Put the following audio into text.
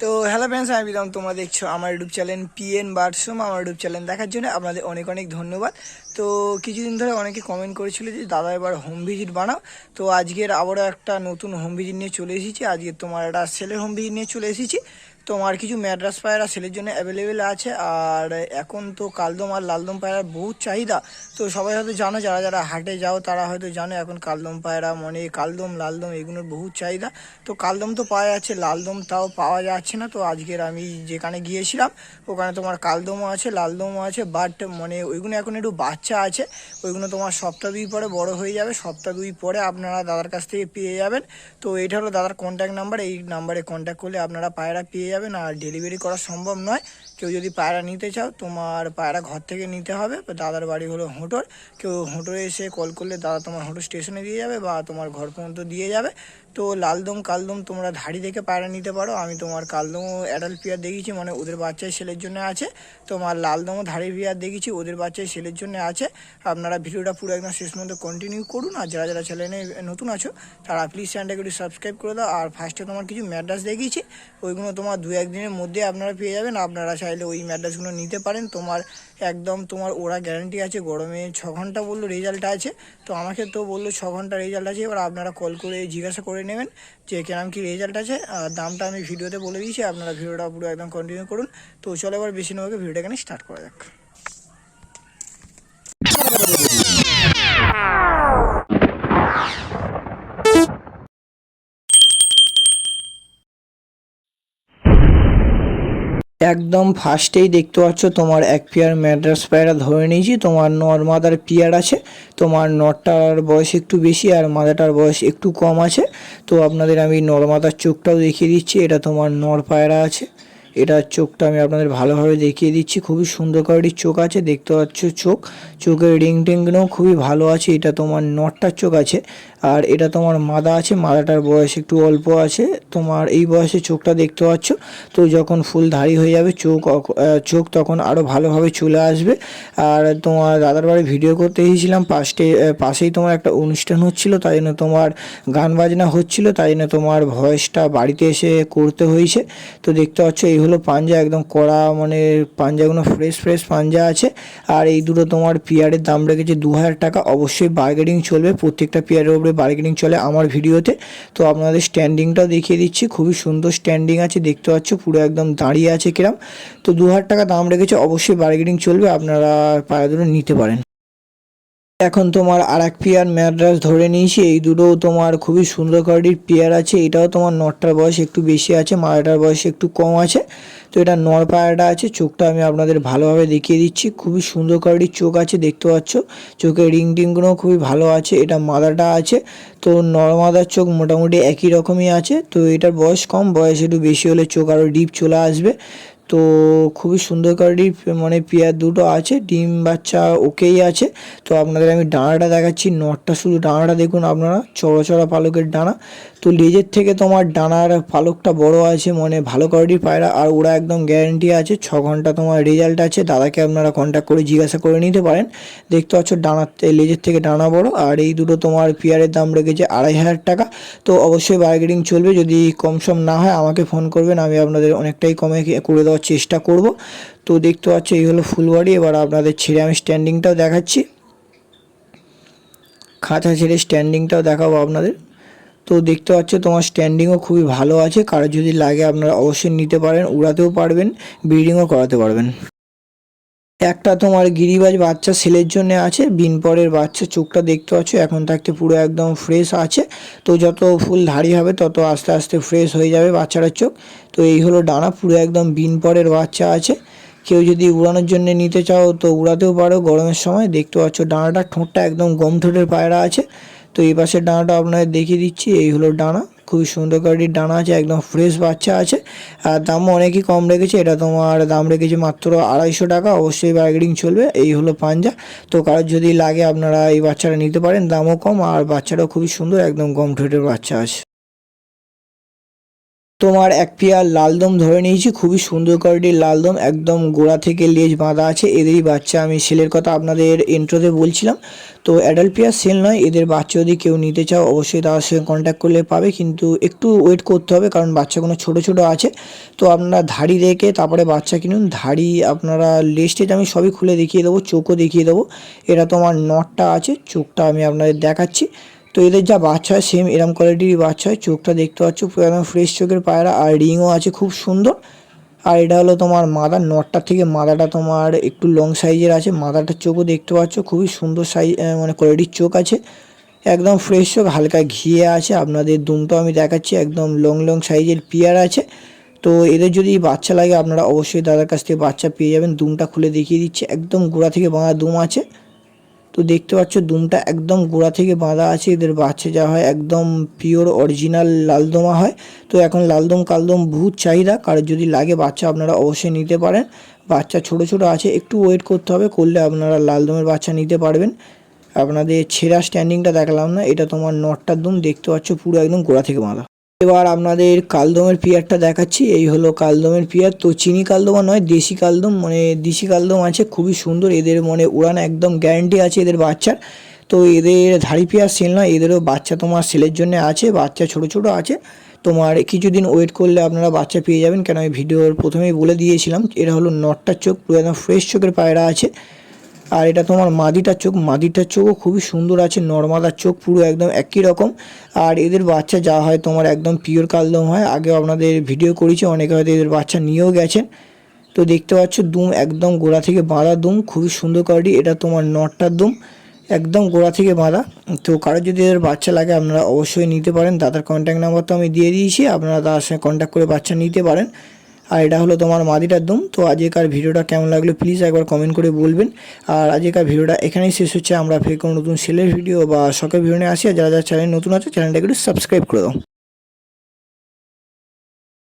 তো hello friends আমি বিদম তোমরা দেখছ আমার ইউটিউব চ্যানেল পি এন বার্সুম আমার ইউটিউব চ্যানেল দেখার জন্য আপনাদের অনেক অনেক ধন্যবাদ। তো কিছুদিন ধরে অনেকে কমেন্ট করেছিল যে, দাদা, এবার হোম ভিজিট বানাও। তো আজকের আবারও একটা নতুন হোম ভিজিট নিয়ে চলে এসেছি। আজকে তোমার একটা সেলের হোম ভিজিট নিয়ে চলে এসেছি। তোমার কিছু ম্যাড্রাস পায়রা সেলের জন্য অ্যাভেলেবেল আছে, আর এখন তো কালদম আর লালদম পায়রার বহুত চাহিদা। তো সবাই হয়তো জানো, যারা যারা হাটে যাও, তারা হয়তো জানো এখন কালদম পায়রা মানে কালদম, লালদম এগুলোর বহুত চাহিদা। তো কালদম তো পাওয়া যাচ্ছে, লালদম তাও পাওয়া যাচ্ছে না। তো আজকের আমি যেখানে গিয়েছিলাম, ওখানে তোমার কালদমও আছে, লালদমও আছে বাট মানে ওইগুলো এখন একটু বাচ্চা আছে। ওইগুলো তোমার সপ্তাহ দুই পরে বড় হয়ে যাবে। সপ্তাহ দুই পরে আপনারা দাদার কাছ থেকে পেয়ে যাবেন। তো এইটা হলো দাদার কন্ট্যাক্ট নাম্বার এই নাম্বারে কন্ট্যাক্ট করলে আপনারা পায়রা পেয়ে যাবেন আর ডেলিভারি করা সম্ভব নয়। কেউ যদি পায়রা নিতে চাও, তোমার পায়রা ঘর থেকে নিতে হবে। দাদার বাড়ি হলো হোঁটোর। কেউ হোঁটোরে এসে কল করলে দাদা তোমার হোঁটো স্টেশনে দিয়ে যাবে বা তোমার ঘর পর্যন্ত দিয়ে যাবে। তো লালদম কালদম তোমরা ধাড়ি থেকে পায়রা নিতে পারো। আমি তোমার কালদমও অ্যাডাল্ট পিয়ার দেখেছি মানে ওদের বাচ্চায় সেলের জন্য আছে। তোমার লালদমও ধাড়ি পিয়ার দেখেছি ওদের বাচ্চায় সেলের জন্য আছে। আপনারা ভিডিওটা পুরো একদম শেষ পর্যন্ত কন্টিনিউ করুন। আর যারা যারা চ্যানেলে নতুন আছো, তারা প্লিজ চ্যানেলটাকে একটু সাবস্ক্রাইব করে দাও। আর ফার্স্টে তোমার কিছু ম্যাড্রাস দেখিয়েছি, ওইগুলো তোমার দু একদিনের মধ্যে আপনারা পেয়ে যাবেন। আপনারা চাইলে ওই ম্যাড্রাসগুলো নিতে পারেন। তোমার একদম তোমার ওরা গ্যারান্টি আছে, গরমে ছ ঘণ্টা বলল রেজাল্ট আছে। তো আমাকে তো বলল ছ ঘণ্টা রেজাল্ট আছে, এবার আপনারা কল করে জিজ্ঞাসা করে নেবেন যে কেরাম কি রেজাল্ট আছে। আর দামটা আমি ভিডিওতে বলে দিয়েছি, আপনারা ভিডিওটা পুরো একদম কন্টিনিউ করুন। তো চলো এবার বেশি নেওয়াকে ভিডিওটা এখানে স্টার্ট করা যাক। একদম ফার্স্টেই দেখতে পাচ্ছ, তোমার এক পেয়ার ম্যাড্রাস পায়রা ধরে নিয়েছি। তোমার নর মাদার পেয়ার আছে, তোমার নরটার বয়স একটু বেশি আর মাদাটার বয়স একটু কম আছে। তো আপনাদের আমি নর মাদার চোখটাও দেখিয়ে দিচ্ছি, এটা তোমার নর পায়রা আছে। এটার চোখটা আমি আপনাদের ভালোভাবে দেখিয়ে দিচ্ছি। খুবই সুন্দর কোয়ালিটির চোখ আছে, দেখতে পাচ্ছ চোখ। চোখের রিং টিংগুলোও খুবই ভালো আছে, এটা তোমার নটটার চোখ আছে। আর এটা তোমার মাদা আছে, মাদাটার বয়স একটু অল্প আছে। তোমার এই বয়সে চোখটা দেখতে পাচ্ছ, তো যখন ফুল ধারি হয়ে যাবে, চোখ চোখ তখন আরও ভালোভাবে চলে আসবে। আর তোমার দাদার বাড়ি ভিডিও করতে এসেছিলাম, পাশে পাশেই তোমার একটা অনুষ্ঠান হচ্ছিল, তাই জন্য তোমার গান বাজনা হচ্ছিল, তাই জন্য তোমার ভয়েসটা বাড়িতে এসে করতে হয়েছে। তো দেখতে পাচ্ছ, এই হলো পাঞ্জা, একদম কড়া মানে পাঞ্জাগুলো ফ্রেশ ফ্রেশ পাঞ্জা আছে। আর এই দুটো তোমার পিয়ারের দাম রেখেছে দু হাজার টাকা। অবশ্যই বার্গেনিং চলবে, প্রত্যেকটা পিয়ারের উপরে বার্গেনিং চলে আমার ভিডিওতে। তো আপনাদের স্ট্যান্ডিংটাও দেখিয়ে দিচ্ছি, খুবই সুন্দর স্ট্যান্ডিং আছে, দেখতে পাচ্ছ পুরো একদম দাঁড়িয়ে আছে কিরাম। তো দু হাজার টাকা দাম রেখেছে, অবশ্যই বার্গেনিং চলবে, আপনারা পায়রা দুটো নিতে পারেন। এখন তোমার আর এক পেয়ার ম্যাড্রাস ধরে নিয়েছি, এই দুটো তোমার খুবই সুন্দর কোয়ালিটির পেয়ার আছে, এটাও তোমার নটটার বয়স একটু বেশি আছে মারাটার বয়স একটু কম আছে। তো এটা নর পায়রাটা আছে, চোখটা আমি আপনাদের ভালোভাবে দেখিয়ে দিচ্ছি, খুবই সুন্দর কোয়ালিটির চোখ আছে, দেখতে পাচ্ছ। চোখের রিং টিংগুলো খুবই ভালো আছে, এটা মাদাটা আছে, তো নর মাদার চোখ মোটামুটি একই রকমই আছে, তো এটার বয়স কম, বয়স একটু বেশি হলে চোখ আরও ডিপ চলে আসবে। তো খুবই সুন্দর কোয়ালিটির মানে পেয়ার দুটো আছে, ডিম বাচ্চা ওকেই আছে। তো আপনাদের আমি ডানাটা দেখাচ্ছি, নটটা, শুধু ডানাটা দেখুন আপনারা, চড়া চড়া পালকের ডানা তো লেজের থেকে তোমার ডানার পালকটা বড় আছে মানে ভালো কোয়ালিটির পায়রা, আর ওরা একদম গ্যারেন্টি আছে, ছ ঘণ্টা তোমার রেজাল্ট আছে, দাদাকে আপনারা কন্ট্যাক্ট করে জিজ্ঞাসা করে নিতে পারেন। দেখতে পাচ্ছ ডানার লেজের থেকে ডানা বড়, আর এই দুটো তোমার পেয়ারের দাম রেখেছে আড়াই হাজার টাকা। তো অবশ্যই বার্গেনিং চলবে, যদি কম সম না হয় আমাকে ফোন করবেন, আমি আপনাদের অনেকটাই কমে করে দেওয়ার চেষ্টা করব। তো দেখতে পাচ্ছ এই হলো ফুলবাড়ি, এবার আপনাদের ছেড়ে আমি স্ট্যান্ডিংটাও দেখাচ্ছি। খাঁচা ছেড়ে স্ট্যান্ডিংটাও দেখাবো আপনাদের। তো দেখতে পাচ্ছ তোমার স্ট্যান্ডিংও খুবই ভালো আছে। কারও যদি লাগে আপনারা অবশ্যই নিতে পারেন, উড়াতেও পারবেন ব্রিডিংও করাতে পারবেন। একটা তোমার গিরিবাজ বাচ্চা সেলের জন্য আছে, বিনপরের বাচ্চা চোখটা দেখতে পাচ্ছ, এখন থাকতে পুরো একদম ফ্রেশ আছে। তো যত ফুল ধারি হবে, তত আস্তে আস্তে ফ্রেশ হয়ে যাবে বাচ্চাটার চোখ। তো এই হলো ডানা, পুরো একদম বিনপরের বাচ্চা আছে। কেউ যদি উড়ানোর জন্য নিতে চাও, তো উড়াতেও পারো গরমের সময়। দেখতে পাচ্ছ ডানাটা ঠোঁটটা একদম গম ঠোঁটের পায়রা আছে। তো এই পাশের ডানাটা আপনাদের দেখিয়ে দিচ্ছি, এই হলো ডানা, খুবই সুন্দর কোয়ালিটির ডানা আছে, একদম ফ্রেশ বাচ্চা আছে। আর দামও অনেকই কম রেখেছে, এটা তোমার দাম রেখেছে মাত্র আড়াইশো টাকা, অবশ্যই বার্গেনিং চলবে, এই হলো পাঞ্জা। তো কারোর যদি লাগে আপনারা এই বাচ্চাটা নিতে পারেন, দামও কম আর বাচ্চাটাও খুবই সুন্দর, একদম কম ঠোঁটের বাচ্চা আছে। তোমার এক পেয়ার লালদম ধরে নিয়েছি, খুবই সুন্দর কোয়ালিটির লালদম একদম গোড়া থেকে লেজ বাঁধা আছে, এদেরই বাচ্চা আমি সেলের কথা আপনাদের ইন্ট্রোতে বলছিলাম। তো অ্যাডাল্ট পেয়ার সেল নয়, এদের বাচ্চা যদি কেউ নিতে চাও, অবশ্যই তার সঙ্গে কন্ট্যাক্ট করলে পাবে, কিন্তু একটু ওয়েট করতে হবে, কারণ বাচ্চাগুলো ছোট ছোট আছে। তো আপনারা ধাড়ি রেখে তারপরে বাচ্চা কিনুন, ধাড়ি আপনারা লেস্টেজ আমি সবই খুলে দেখিয়ে দেবো, চোখও দেখিয়ে দেবো। এটা তোমার নটটা আছে, চোখটা আমি আপনাদের দেখাচ্ছি। তো এদের যা বাচ্চা হয় সেম এরম কোয়ালিটির বাচ্চা হয়, চোখটা দেখতে পাচ্ছ, পুরো একদম ফ্রেশ চোখের পায়রা, আর রিংও আছে খুব সুন্দর। আর এটা হলো তোমার মাদার নটটার থেকে মাদাটা তোমার একটু লং সাইজের আছে মাদারটার চোখও দেখতে পাচ্ছ, খুবই সুন্দর সাইজ মানে কোয়ালিটির চোখ আছে। একদম ফ্রেশ চোখ, হালকা ঘিয়ে আছে, আপনাদের দুমটাও আমি দেখাচ্ছি, একদম লং লং সাইজের পিয়ার আছে। তো এদের যদি বাচ্চা লাগে, আপনারা অবশ্যই দাদার কাছ থেকে বাচ্চা পেয়ে যাবেন, দুমটা খুলে দেখিয়ে দিচ্ছে, একদম গোড়া থেকে বাঁধা দুম আছে। তো দেখতে পাচ্ছ দুমটা একদম গোড়া থেকে বাঁধা আছে, এদের বাচ্চা যা হয়, একদম পিওর অরিজিনাল লালদমা হয়। তো এখন লালদম কালদম ভূত চাহিদা কারোর যদি লাগে বাচ্চা আপনারা অবশ্যই নিতে পারেন। বাচ্চা ছোট ছোট আছে, একটু ওয়েট করতে হবে, করলে আপনারা লালদমের বাচ্চা নিতে পারবেন। আপনাদের ছেঁড়া স্ট্যান্ডিংটা দেখালাম না, এটা তোমার নটটার দুম, দেখতে পাচ্ছ পুরো একদম গোড়া থেকে বাঁধা। এবার আপনাদের কালদমের পিয়ারটা দেখাচ্ছি। এই হলো কালদমের পিয়ার। তো চিনি কালদমা নয়, দেশি কালদম। মানে দেশি কালদম আছে, খুবই সুন্দর। এদের মানে উড়ান একদম গ্যারান্টি আছে এদের বাচ্চার। তো এদের ধাড়ি পিয়ার সেল নয়, এদেরও বাচ্চা তোমার সেলের জন্য আছে, বাচ্চা ছোট ছোট আছে। তোমার কিছুদিন ওয়েট করলে আপনারা বাচ্চা পেয়ে যাবেন। কেন আমি ভিডিওর প্রথমেই বলে দিয়েছিলাম এটা হলো নটটার চোখ, পুরো একদম ফ্রেশ চোখের পায়রা আছে। আর এটা তোমার মাদিটার চোখ মাদিটার চোখও খুবই সুন্দর আছে নর্মাদার চোখ পুরো একদম একই রকম। আর এদের বাচ্চা যা হয় তোমার একদম পিওর কালদম হয় আগে আপনাদের ভিডিও করেছি, অনেকে হয়তো এদের বাচ্চা নিয়েও গেছেন। তো দেখতে পাচ্ছ, দুম একদম গোড়া থেকে বাঁধা দুম, খুবই সুন্দর কোয়ালিটি এটা তোমার নটটার দুম, একদম গোড়া থেকে বাঁধা। তো কারও যদি এদের বাচ্চা লাগে, আপনারা অবশ্যই নিতে পারেন, দাদার কন্ট্যাক্ট নাম্বার তো আমি দিয়ে দিয়েছি, আপনারা তার সঙ্গে কন্ট্যাক্ট করে বাচ্চা নিতে পারেন। আর এটা হলো তোমার মাদিটার দম। তো আজকের ভিডিওটা কেমন লাগল প্লিজ একবার কমেন্ট করে বলবেন। আর আজকের ভিডিওটা এখানেই শেষ হচ্ছে। আমরা ফের কোনো নতুন সেলের ভিডিও বা শখের ভিডিও নিয়ে আসি। আর যারা যারা চ্যানেল নতুন আছে চ্যানেলটা একটু সাবস্ক্রাইব করে দাও।